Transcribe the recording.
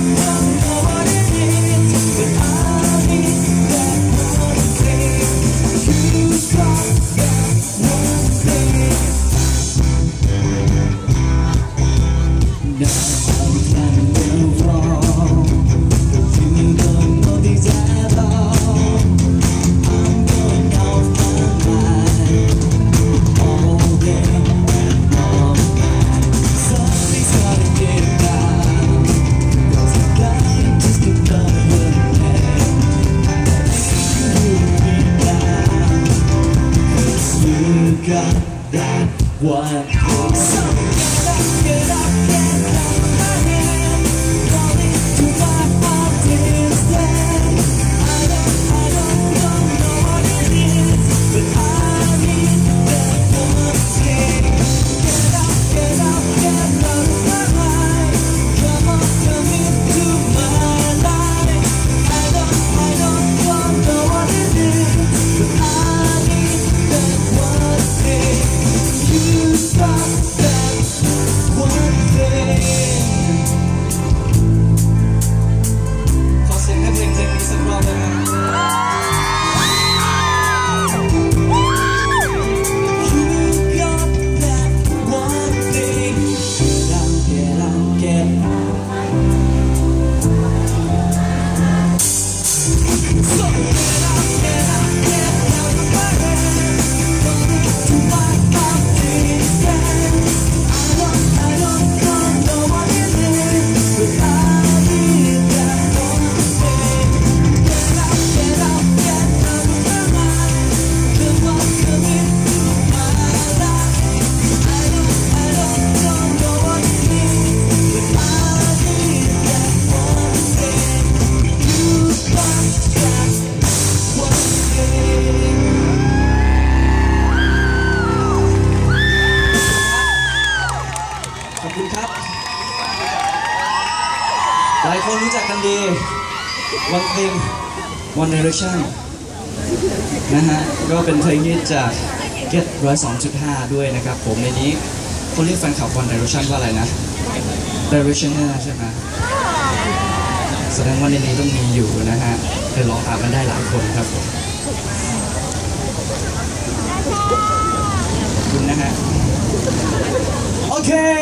Yeah. Got that one. So get up, get up, get up อบคุณครับ หลายคนรู้จักกันดี One Thing One Direction นะฮะ ก็เป็นเพลงฮิตจาก Get 102.5 ด้วยนะครับ ผมในนี้คนเรียกแฟนคลับ One Direction ว่าอะไรนะ Direction ใช่ไหมแสดงว่าในนี้ต้องมีอยู่นะฮะไปลองตามกันได้หลายคนครับผมขอบคุณนะฮะ โอเค